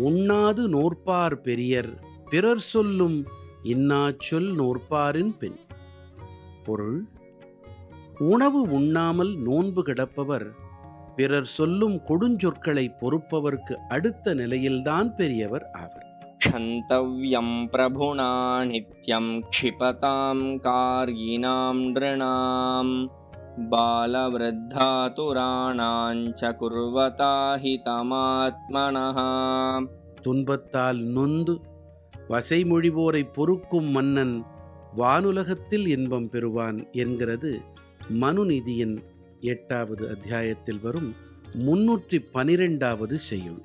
உண்ணாது நோற்பார் பெரியர் பிறர் சொல்லும் இன்னாச் சொல் நோற்பாரின் பின் பொருள் உணவு உண்ணாமல் நோன்பு கிடப்பவர் பிறர் சொல்லும் கொடுஞ்சொற்களை பொறுப்பவர்க்கு அடுத்த நிலையில்தான் பெரியவர் ஆவர் क्षन्तव्यं प्रभुना नित्यं क्षिपतां कार्यिणां नृणां பாலவೃದ್ಧಾதுராணாஞ்ச குர்வதா ஹி துன்பத்தால் நொந்து வசைமொழிவோரை பொறுக்கும் மன்னன் வானுலகத்தில் இன்பம் பெறுவான் என்கிறது மனுநீதியின் எட்டாவது அத்தியாயத்தில் வரும் முன்னூற்றி பனிரெண்டாவது செய்யுள்.